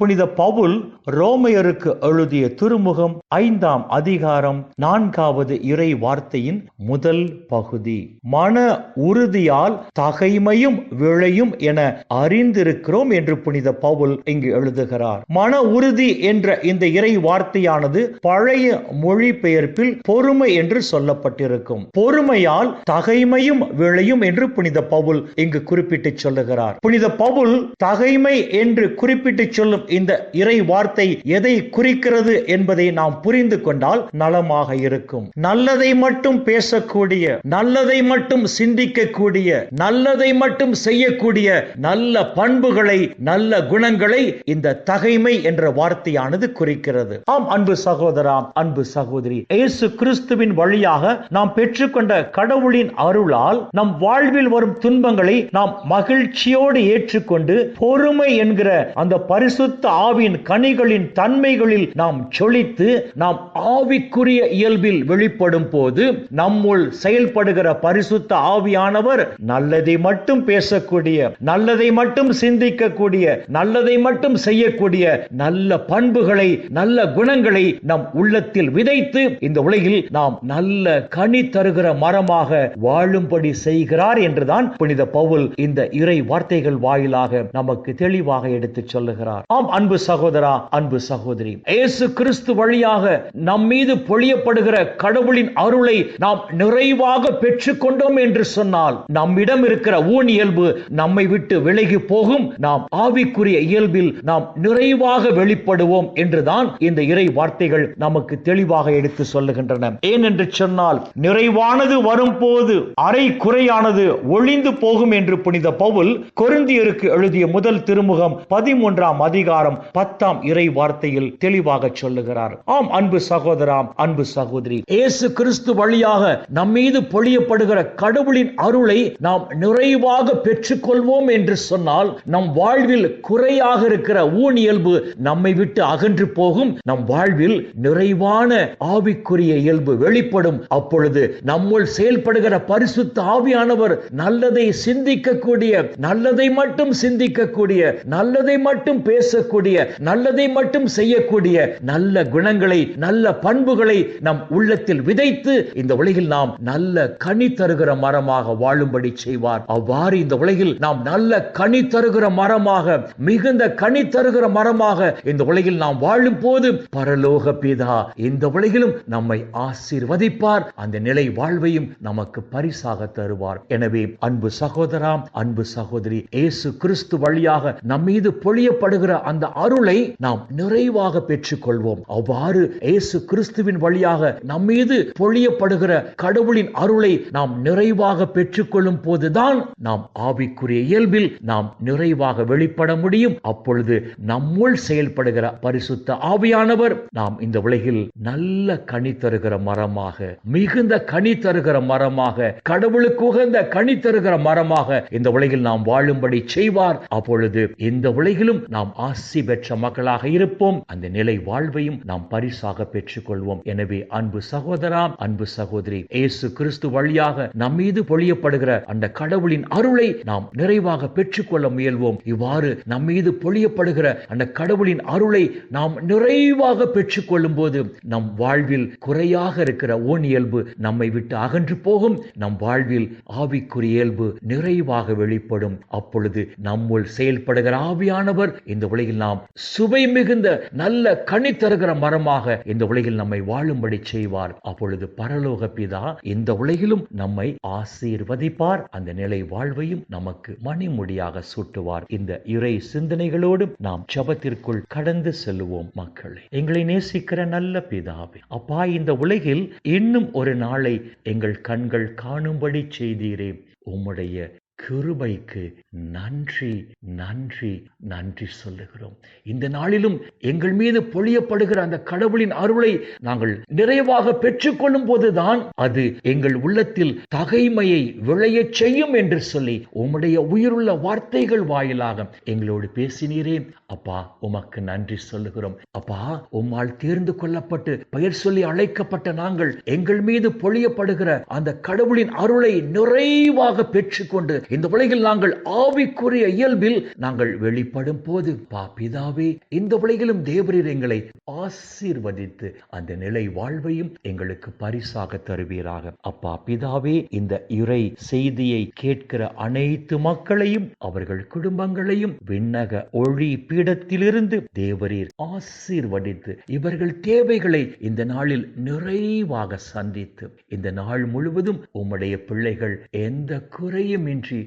புனித பவுல் ரோமையருக்கு எழுதிய திருமுகம் ஐந்தாம் அதிகாரம் நான்காவது இறை வார்த்தையின் முதல் பகுதி. மன உறுதியால் தகைமையும் விளையும் என அறிந்திருக்கிறோம் என்று புனித பவுல் இங்கு எழுதுகிறார். மன உறுதி என்ற இந்த இறை வார்த்தையானது பழைய மொழிபெயர்ப்பில் பொறுமை என்று சொல்லப்பட்டிருக்கும். பொறுமையால் தகைமையும் விளையும் என்று புனித பவுல் இங்கு குறிப்பிட்டு சொல்லுகிறார். புனித பவுல் தகைமை என்று குறிப்பிட்டு சொல்லும் இந்த இறை வார்த்தை எதை குறிக்கிறது என்பதை நாம் புரிந்து கொண்டால் நலமாக இருக்கும். நல்லதை மட்டும் பேசக்கூடிய நல்லதை மட்டும் சிந்திக்கக்கூடிய நல்லதை மட்டும் செய்யக்கூடிய நல்ல பண்புகளை நல்ல குணங்களை இந்த தகைமை என்ற வார்த்தையானது குறிக்கிறது. ஆம் அன்பு சகோதரா அன்பு சகோதரி இயேசு கிறிஸ்துவின் வழியாக நாம் பெற்றுக்கொண்ட கடவுளின் அருளால் நம் வாழ்வில் வரும் துன்பங்களை நாம் மகிழ்ச்சியோடு ஏற்றுக்கொண்டு பொறுமை என்கிற அந்த பரிசுத்த பரிசுத்த ஆவியின் கனிகளின் தன்மைகளில் நாம் சொலித்து நாம் ஆவிக்குரிய இயல்பில் வெளிப்படும் போது நம்முள் செயல்படுகிற பரிசுத்த ஆவியானவர் நல்லதை மட்டும் பேசக்கூடிய நல்லதை மட்டும் சிந்திக்கக்கூடிய நல்லதை மட்டும் செய்யக்கூடிய நல்ல பண்புகளை நல்ல குணங்களை நம் உள்ளத்தில் விதைத்து இந்த உலகில் நாம் நல்ல கனி தருகிற மரமாக வாழும்படி செய்கிறார் என்றுதான் புனித பவுல் இந்த இறை வார்த்தைகள் வாயிலாக நமக்கு தெளிவாக எடுத்துச் சொல்லுகிறார். ஆம் அன்பு சகோதரா அன்பு சகோதரி. இயேசு கிறிஸ்து வழியாக நம் மீது பொழியப்படுகிற கடவுளின் அருளை நாம் நிறைவாக பெற்றுக்கொண்டோம் என்று சொன்னால் நம்மிடம் இருக்கிற ஊன் இயல்பு நம்மை விட்டு விலகி போகும். நாம் ஆவிக்குரிய இயல்பில் நாம் நிறைவாக வெளிப்படுவோம் என்றுதான் இந்த இறை வார்த்தைகள் நமக்கு தெளிவாக எடுத்து சொல்லுகின்றன. ஏன் என்று சொன்னால் நிறைவானது வரும்போது அரை குறையானது ஒளிந்து போகும் என்று புனித பவுல் கொருந்தியருக்கு எழுதிய முதல் திருமுகம் பதிமூன்றாம் அதிகாரம் அதிகாரம் பத்தாம் இறை வார்த்தையில் தெளிவாக சொல்லுகிறார். ஆம் அன்பு சகோதராம் அன்பு சகோதரி. இயேசு கிறிஸ்து வழியாக நம்மீது பொழியப்படுகிற கடவுளின் அருளை நாம் நிறைவாக பெற்றுக்கொள்வோம் என்று சொன்னால் நம் வாழ்வில் குறையாக இருக்கிற ஊனியல்பு நம்மை விட்டு அகன்று போகும். நம் வாழ்வில் நிறைவான ஆவிக்குரிய இயல்பு வெளிப்படும். அப்பொழுது நம்முள் செயல்படுகிற பரிசுத்த ஆவியானவர் நல்லதை சிந்திக்கக்கூடிய நல்லதை மட்டும் சிந்திக்கக்கூடிய நல்லதை மட்டும் பேச பேசக்கூடிய நல்லதை மட்டும் செய்யக்கூடிய நல்ல குணங்களை நல்ல பண்புகளை நம் உள்ளத்தில் விதைத்து இந்த உலகில் நாம் நல்ல கனி தருகிற மரமாக வாழும்படி செய்வார். அவ்வாறு இந்த உலகில் நாம் நல்ல கனி தருகிற மரமாக மிகுந்த கனி தருகிற மரமாக இந்த உலகில் நாம் வாழும் போது பரலோக பிதா இந்த உலகிலும் நம்மை ஆசீர்வதிப்பார். அந்த நிலை வாழ்வையும் நமக்கு பரிசாக தருவார். எனவே அன்பு சகோதராம் அன்பு சகோதரி இயேசு கிறிஸ்து வழியாக நம்மீது பொழியப்படுகிற அந்த அருளை நாம் நிறைவாக பெற்றுக்கொள்வோம். அவ்வாறு இயேசு கிறிஸ்துவின் வழியாக நம்மீது பொழியப்படுகிற கடவுளின் அருளை நாம் நிறைவாக பெற்றுக்கொள்ளும் போதுதான் நாம் ஆவிக்குரிய இயல்பில் நாம் நிறைவாக வெளிப்பட முடியும். அப்பொழுது நம்முள் செயல்படுகிற பரிசுத்த ஆவியானவர் நாம் இந்த உலகில் நல்ல கனி தருகிற மரமாக மிகுந்த கனி தருகிற மரமாக கடவுளுக்கு உகந்த கனி தருகிற மரமாக இந்த உலகில் நாம் வாழும்படி செய்வார். அப்பொழுது இந்த உலகிலும் நாம் ஆசை பெற்ற மக்களாக இருப்போம். அந்த நிலை வாழ்வையும் நாம் பரிசாக பெற்றுக்கொள்வோம். எனவே அன்பு சகோதரா அன்பு சகோதரி இயேசு கிறிஸ்து வழியாக நம் மீது பொழியப்படுகிற அந்த கடவுளின் அருளை நாம் நிறைவாக பெற்றுக்கொள்ள முயல்வோம். இவ்வாறு நம் மீது பொழியப்படுகிற அந்த கடவுளின் அருளை நாம் நிறைவாக பெற்றுக்கொள்ளும் போது நம் வாழ்வில் குறையாக இருக்கிற ஓன் இயல்பு நம்மை விட்டு அகன்று போகும். நம் வாழ்வில் ஆவிக்குரிய இயல்பு நிறைவாக வெளிப்படும். அப்பொழுது நம்முள் செயல்படுகிற ஆவியானவர் இந்த உலகில் நாம் சுவை மிகுந்த நல்ல கனி தருகிற மரமாக இந்த உலகில் நம்மை வாழும்படி செய்வார். அப்பொழுது பரலோக பிதா இந்த உலகிலும் நம்மை ஆசீர்வதிப்பார். அந்த நிலை வாழ்வையும் நமக்கு மணிமுடியாக சூட்டுவார். இந்த இறை சிந்தனைகளோடு நாம் ஜபத்திற்குள் கடந்து செல்லுவோம் மக்களை. எங்களை நேசிக்கிற நல்ல பிதாவே அப்பா இந்த உலகில் இன்னும் ஒரு நாளை எங்கள் கண்கள் காணும்படி செய்தீரே. உம்முடைய கிருபைக்கு நன்றி நன்றி நன்றி சொல்லுகிறோம். இந்த நாளிலும் எங்கள் மீது பொழியப்படுகிற அந்த கடவுளின் அருளை நாங்கள் நிறைவாக பெற்றுக்கொள்ளும் போதுதான் அது எங்கள் உள்ளத்தில் தகைமையை விளையச் செய்யும் என்று சொல்லி உம்முடைய உயிருள்ள வார்த்தைகள் வாயிலாக எங்களோடு பேசினீரே. அப்பா உமக்கு நன்றி சொல்லுகிறோம். அப்பா உம்மால் தேர்ந்து கொள்ளப்பட்டு பெயர் சொல்லி அழைக்கப்பட்ட நாங்கள் எங்கள் மீது பொழியப்படுகிற அந்த கடவுளின் அருளை நிறைவாக பெற்றுக்கொண்டு இந்த உலகில் நாங்கள் ஆவிக்குரிய இயல்பில் நாங்கள் வெளிப்படும் போது பாப்பிதாவே இந்த உலகிலும் தேவரீர் எங்களை ஆசீர்வதித்து அந்த நிலை வாழ்வையும் எங்களுக்கு பரிசாக தருவீராக. அப்பா பிதாவே இந்த இறை செய்தியை கேட்கிற அனைத்து மக்களையும் அவர்கள் குடும்பங்களையும் விண்ணக ஒளி பீடத்திலிருந்து தேவரீர் ஆசீர்வதித்து இவர்கள் தேவைகளை இந்த நாளில் நிறைவாக சந்தித்து இந்த நாள் முழுவதும் உம்முடைய பிள்ளைகள் எந்த குறையும் இன்றி